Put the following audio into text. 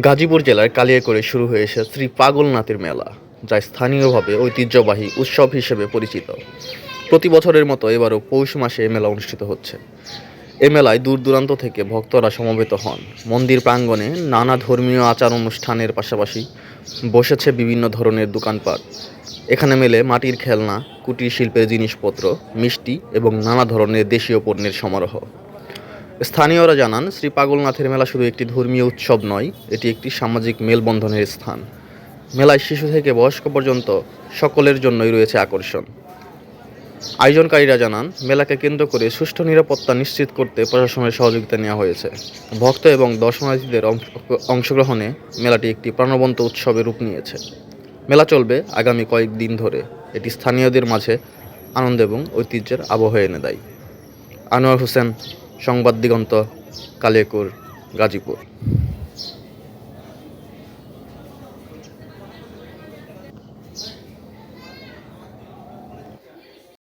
গাজীপুর জেলার কালিয়াকৈরে শুরু হয়েছে শ্রী পাগলনাথের মেলা, যা স্থানীয়ভাবে ঐতিহ্যবাহী উৎসব হিসেবে পরিচিত। প্রতি বছরের মতো এবারও পৌষ মাসে মেলা অনুষ্ঠিত হচ্ছে। এ মেলায় দূর দূরান্ত থেকে ভক্তরা সমবেত হন। মন্দির প্রাঙ্গণে নানা ধর্মীয় আচার অনুষ্ঠানের পাশাপাশি বসেছে বিভিন্ন ধরনের দোকানপাট। এখানে মেলে মাটির খেলনা, কুটির শিল্পের জিনিসপত্র, মিষ্টি এবং নানা ধরনের দেশীয় পণ্যের সমারোহ। স্থানীয়রা জানান, শ্রী পাগলনাথের মেলা শুধু একটি ধর্মীয় উৎসব নয়, এটি একটি সামাজিক মেলবন্ধনের স্থান। মেলায় শিশু থেকে বয়স্ক পর্যন্ত সকলের জন্যই রয়েছে আকর্ষণ। আয়োজনকারীরা জানান, মেলাকে কেন্দ্র করে সুষ্ঠু নিরাপত্তা নিশ্চিত করতে প্রশাসনের সহযোগিতা নেওয়া হয়েছে। ভক্ত এবং দর্শনার্থীদের অংশগ্রহণে মেলাটি একটি প্রাণবন্ত উৎসবে রূপ নিয়েছে। মেলা চলবে আগামী কয়েকদিন ধরে। এটি স্থানীয়দের মাঝে আনন্দ এবং ঐতিহ্যের আবহ এনে দেয়। আনোয়ার হোসেন, সংবাদ দিগন্ত কালিয়াকুর গাজীপুর।